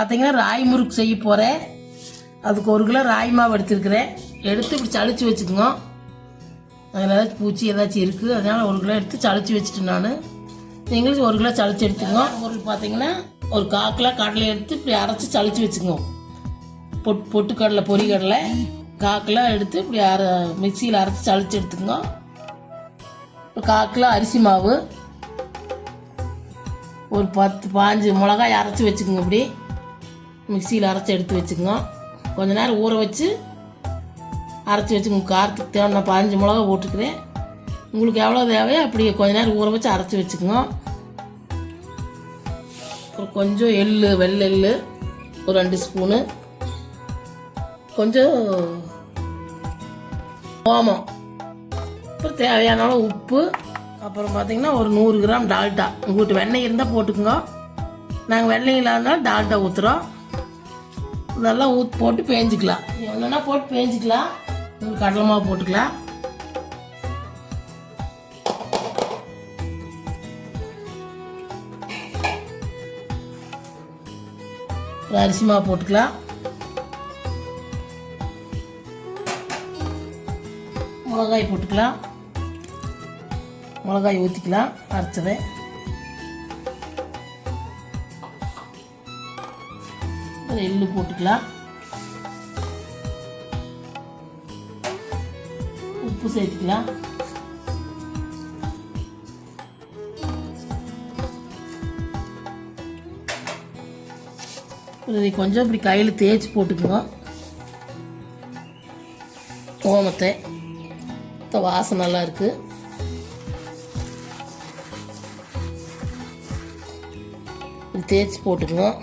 பார்த்தீங்கன்னா ராய் முறுக்கு செய்ய போகிறேன் அதுக்கு ஒரு கிலோ ராய் மாவு எடுத்துருக்குறேன். எடுத்து இப்படி சளிச்சு வச்சுக்கோங்க. அதில் ஏதாச்சும் பூச்சி ஏதாச்சும் இருக்குது அதனால் ஒரு கிலோ எடுத்து சளிச்சு வச்சுட்டு நான். நீங்களும் ஒரு கிலோ சளிச்சு எடுத்துக்கோங்க. ஒரு பார்த்தீங்கன்னா ஒரு கால் கிலோ கடலை எடுத்து இப்படி அரைச்சி சளிச்சு வச்சுக்கோங்க. பொட் பொட்டுக்கடலை பொறி கடலை கிலோ எடுத்து இப்படி அரை மிக்சியில் அரைச்சி சளிச்சு எடுத்துக்கோங்க. இப்போ கால் கிலோ அரிசி மாவு. ஒரு பத்து பாஞ்சு மிளகாய் அரைச்சி வச்சுக்கோங்க இப்படி. மிக்சியில் அரைச்சி எடுத்து வச்சுக்கோங்க. கொஞ்ச நேரம் ஊற வச்சு அரைச்சி வச்சுக்கோங்க. காரத்துக்கு தேவையான பதினஞ்சு மிளகா போட்டுக்கிறேன். உங்களுக்கு எவ்வளோ தேவையோ அப்படி கொஞ்ச நேரம் ஊற வச்சு அரைச்சி வச்சுக்கோங்க. அப்புறம் கொஞ்சம் எள்ளு வெள்ளை எள்ளு ஒரு ரெண்டு ஸ்பூனு. கொஞ்சம் ஓமம். அப்புறம் தேவையான அளவு உப்பு. அப்புறம் பார்த்திங்கன்னா ஒரு நூறு கிராம் டால்டா. உங்கள்கிட்ட வெண்ணெய் இருந்தால் போட்டுக்கோங்க. நாங்கள் வெண்ணெய் இல்லாதனால டால்டா ஊற்றுறோம் நல்லா ஊத் போட்டு பேஞ்சிக்கலாம். எவ்வளோனா போட்டு பேஞ்சிக்கலாம். உங்களுக்கு கடலை மாவு போட்டுக்கலாம். அரிசி மாவு போட்டுக்கலாம். மிளகாய் போட்டுக்கலாம். மிளகாய் ஊற்றிக்கலாம் அரைச்சதை. அப்புறம் எள்ளு போட்டுக்கலாம். உப்பு சேர்த்துக்கலாம். இதை கொஞ்சம் இப்படி கையில் தேய்ச்சி போட்டுக்குவோம் ஓமத்தை. இப்போ வாசம் நல்லா இருக்குது தேய்ச்சி போட்டுக்குவோம்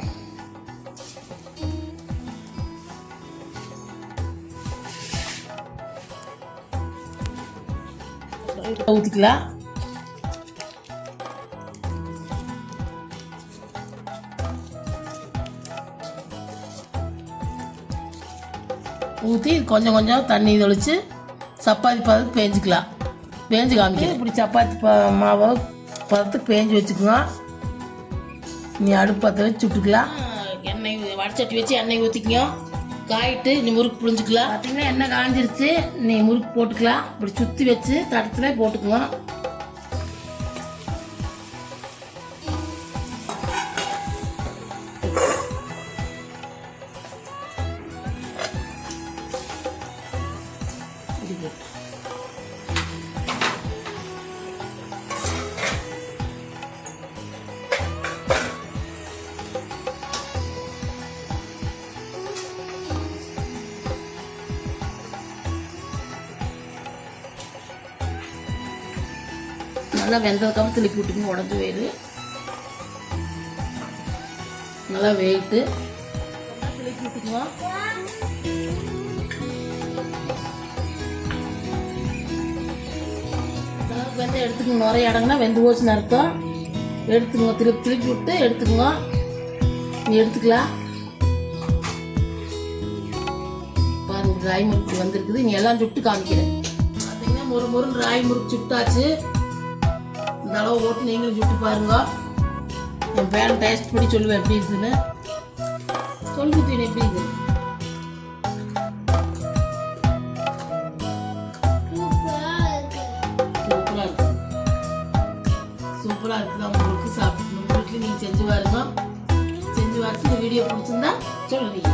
ஊற்றிக்கலாம் ஊற்றி கொஞ்சம் கொஞ்சம் தண்ணி தெளித்து சப்பாத்தி பதத்துக்கு பேஞ்சிக்கலாம். பேஞ்சு காமிக்கிறேன். இப்படி சப்பாத்தி ப மாவை பதத்துக்கு பேஞ்சு வச்சுக்கோங்க நீ அடுப்பு பற்ற வச்சு சுட்டுக்கலாம் எண்ணெய் வடச்சட்டி வச்சு எண்ணெய் ஊற்றிக்கங்க காயிட்டு நீ முறுக்கு புழிஞ்சுக்கலாம். பார்த்தீங்கன்னா எண்ணெய் காஞ்சிருச்சு. நீ முறுக்கு போட்டுக்கலாம். இப்படி சுற்றி வச்சு தடத்துல போட்டுக்கலாம் நல்லா வெந்ததுக்கப்புறம் திருப்பி விட்டுங்க உடஞ்சி வேறு. நல்லா வெயிட்டு. திருப்பி விட்டுக்குவோம் அளவுக்கு வெந்தயம் எடுத்துக்கணும். நிறைய இடங்கனா வெந்து போச்சுன்னு அர்த்தம். எடுத்துக்கோங்க திருப்பி திருப்பி விட்டு எடுத்துக்கோங்க நீ எடுத்துக்கலாம். பாருங்க ராய் முறுக்கு வந்திருக்குது. நீ எல்லாம் சுட்டு காமிக்கிறேன். பார்த்தீங்கன்னா ஒரு முருன்னு ராய் முறுக்கு சுட்டாச்சு. இந்த அளவு போட்டு நீங்களும் சுட்டு பாருங்க. என் பேரன் டேஸ்ட் பண்ணி சொல்லுவேன் எப்படி இருக்குன்னு சொல்லு தீனி எப்படி இருக்கு சூப்பராக இருக்கு. சூப்பரா இருக்குது உங்களுக்கு சாப்பிட்டு உங்களுக்கு நீங்கள் செஞ்சு பாருங்க. செஞ்சு பார்த்து இந்த வீடியோ பிடிச்சிருந்தா சொல்லுவீங்க